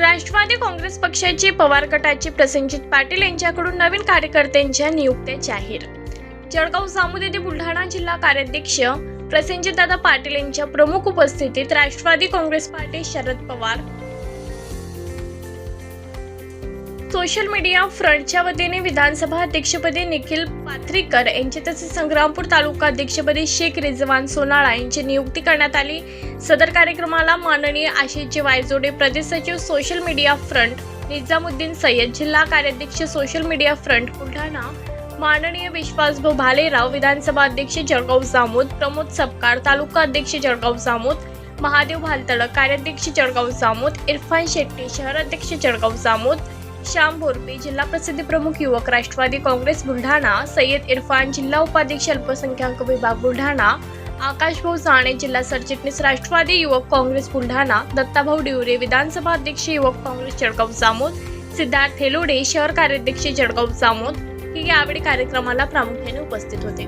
राष्ट्रवादी काँग्रेस पक्षाचे पवार गटाचे प्रसंजित पाटील यांच्याकडून नवीन कार्यकर्त्यांच्या नियुक्त्या जाहीर. जळगाव जामोद येथे बुलढाणा जिल्हा कार्याध्यक्ष प्रसेनजित दादा पाटील यांच्या प्रमुख उपस्थितीत Rashtrawadi Congress party Sharad Pawar social media फ्रंटच्या वतीने विधानसभा अध्यक्षपदी निखिल पाथरीकर यांची तसेच संग्रामपूर तालुका अध्यक्षपदी शेख रिजवान सोनाळा यांची नियुक्ती करण्यात आली. सदर कार्यक्रमाला माननीय आशिषजी वायजोडे प्रदेश सचिव social media front Nizamuddin Sayyad जिल्हा कार्याध्यक्ष सोशल मीडिया फ्रंट बुलढाणा माननीय विश्वासभाऊ भालेराव विधानसभा अध्यक्ष जळगाव जामोद प्रमोद सपकाळ तालुका अध्यक्ष जळगाव जामोद महादेव भालतडक कार्याध्यक्ष जळगाव जामोद इरफान शेट्टी शहर अध्यक्ष जळगाव जामोद श्याम बोरपे जिल्हा प्रसिद्धी प्रमुख युवक राष्ट्रवादी काँग्रेस बुलढाणा सय्यद इरफान जिल्हा उपाध्यक्ष अल्पसंख्याक विभाग बुलढाणा आकाश भाऊ जिल्हा सरचिटणीस राष्ट्रवादी युवक काँग्रेस बुलढाणा दत्ताभाऊ डिवरे विधानसभा अध्यक्ष युवक काँग्रेस जळगाव जामोद सिद्धार्थ हेलोडे शहर कार्याध्यक्ष जळगाव जामोद. हे यावेळी कार्यक्रमाला प्रामुख्याने उपस्थित होते.